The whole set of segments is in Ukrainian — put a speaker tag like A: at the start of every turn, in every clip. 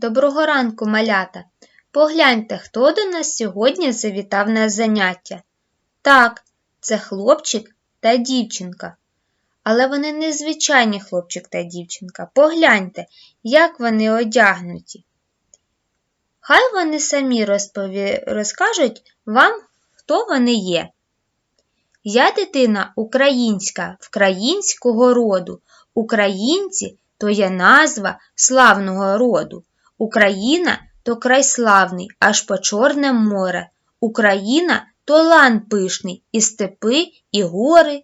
A: Доброго ранку, малята. Погляньте, хто до нас сьогодні завітав на заняття. Так, це хлопчик та дівчинка. Але вони не звичайні хлопчик та дівчинка. Погляньте, як вони одягнуті. Хай вони самі розпові... розкажуть вам, хто вони є. Я дитина українська, вкраїнського роду. Українці то є назва славного роду. Україна то край славний, аж по Чорне море. Україна то лан пишний, і степи, і гори.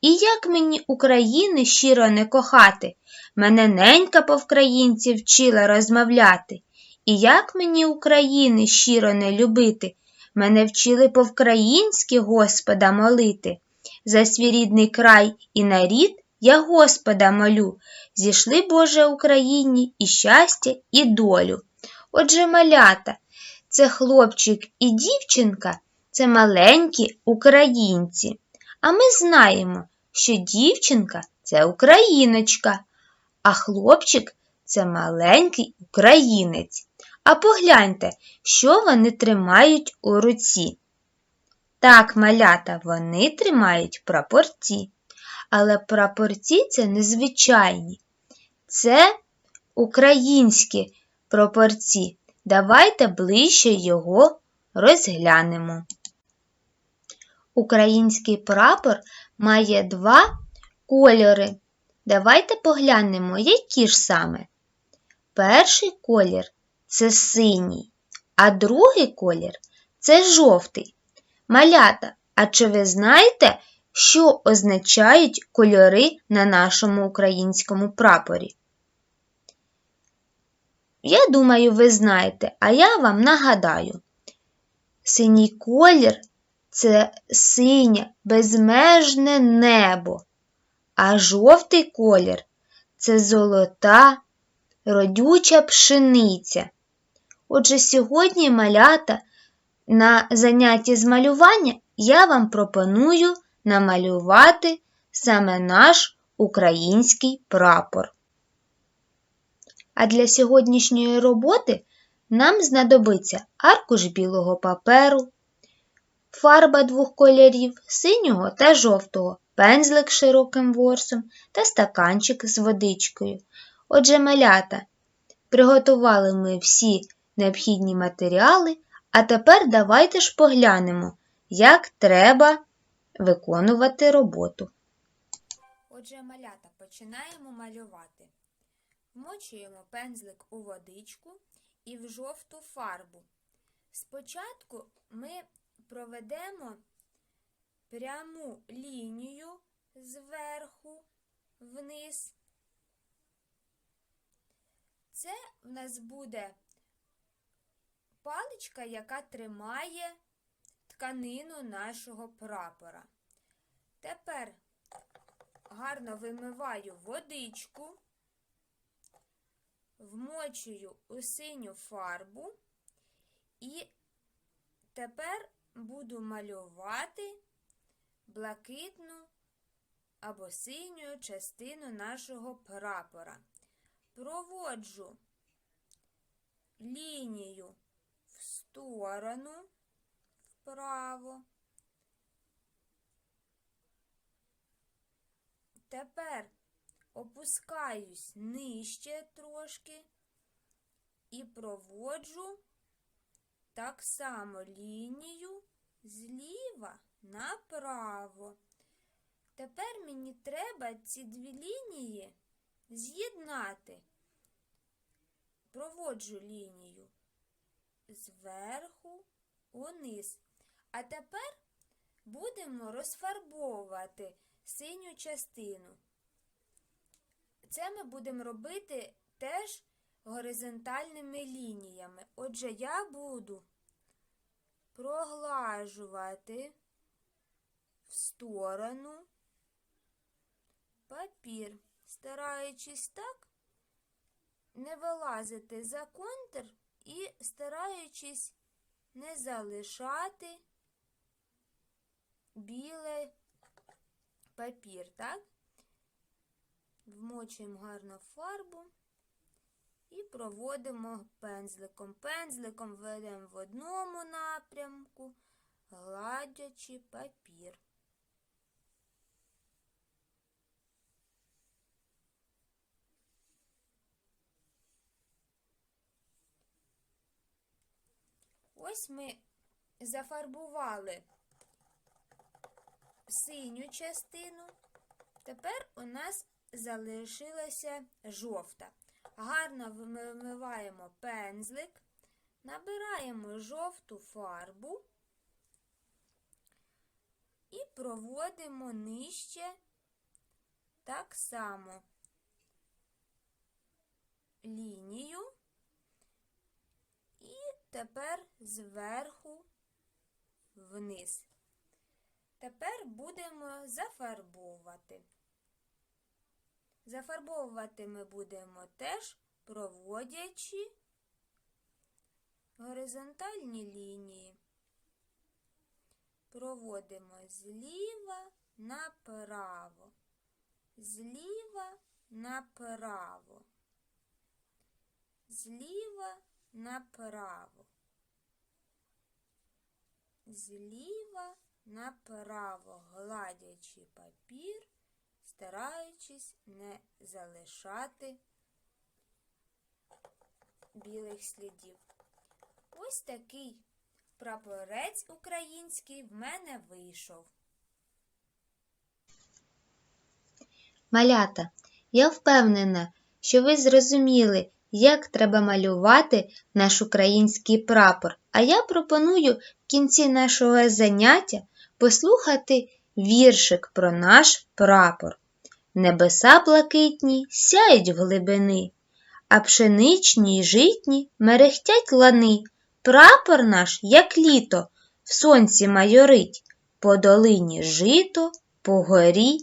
A: І як мені України щиро не кохати, мене ненька по вкраїнці вчила розмовляти. І як мені України щиро не любити, мене вчили по-вкраїнськи Господа молити. За свій рідний край і нарід я Господа молю, зійшли, Боже, Україні і щастя, і долю. Отже, малята, це хлопчик і дівчинка, це маленькі українці. А ми знаємо, що дівчинка це україночка, а хлопчик це маленький українець. А погляньте, що вони тримають у руці. Так, малята, вони тримають прапорці. Але прапорці це незвичайні. Це українські прапорці. Давайте ближче його розглянемо. Український прапор має два кольори. Давайте поглянемо, які ж саме. Перший колір це синій, а другий колір це жовтий. Малята, а чи ви знаєте, що означають кольори на нашому українському прапорі? Я думаю, ви знаєте, а я вам нагадаю. Синій колір це синє безмежне небо, а жовтий колір це золота, родюча пшениця. Отже, сьогодні малята на занятті з малювання я вам пропоную намалювати саме наш український прапор. А для сьогоднішньої роботи нам знадобиться аркуш білого паперу, фарба двох кольорів синього та жовтого, пензлик широким ворсом та стаканчик з водичкою. Отже, малята, приготували ми всі необхідні матеріали, а тепер давайте ж поглянемо, як треба виконувати роботу.
B: Отже, малята, починаємо малювати. Вмочуємо пензлик у водичку і в жовту фарбу. Спочатку ми проведемо пряму лінію зверху вниз. Це в нас буде паличка, яка тримає тканину нашого прапора. Тепер гарно вимиваю водичку, вмочую у синю фарбу і тепер буду малювати блакитну або синю частину нашого прапора. Проводжу лінію в сторону вправо. Тепер опускаюсь нижче трошки і проводжу так само лінію зліва направо. Тепер мені треба ці дві лінії з'єднати. Проводжу лінію зверху униз. А тепер будемо розфарбовувати синю частину. Це ми будемо робити теж горизонтальними лініями. Отже, я буду проглажувати в сторону папір, стараючись так не вилазити за контур і стараючись не залишати білий папір, так? Вмочуємо гарно фарбу і проводимо пензликом. Пензликом ведемо в одному напрямку, гладячи папір. Ось ми зафарбували синю частину. Тепер у нас залишилася жовта. Гарно вимиваємо пензлик, набираємо жовту фарбу і проводимо нижче так само лінію. І тепер зверху вниз. Тепер будемо зафарбовувати. Зафарбовувати ми будемо теж проводячи горизонтальні лінії. Проводимо зліва направо, зліва направо, зліва направо, зліва направо, гладячи папір, стараючись не залишати білих слідів. Ось такий прапорець український в мене вийшов.
A: Малята, я впевнена, що ви зрозуміли, як треба малювати наш український прапор. А я пропоную в кінці нашого заняття послухати віршик про наш прапор. Небеса блакитні сяють в глибини, а пшеничні й житні мерехтять лани. Прапор наш, як літо, в сонці майорить, по долині жито, по горі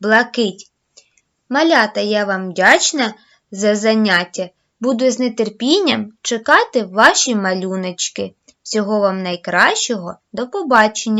A: блакить. Малята, я вам вдячна за заняття. Буду з нетерпінням чекати ваші малюночки. Всього вам найкращого. До побачення!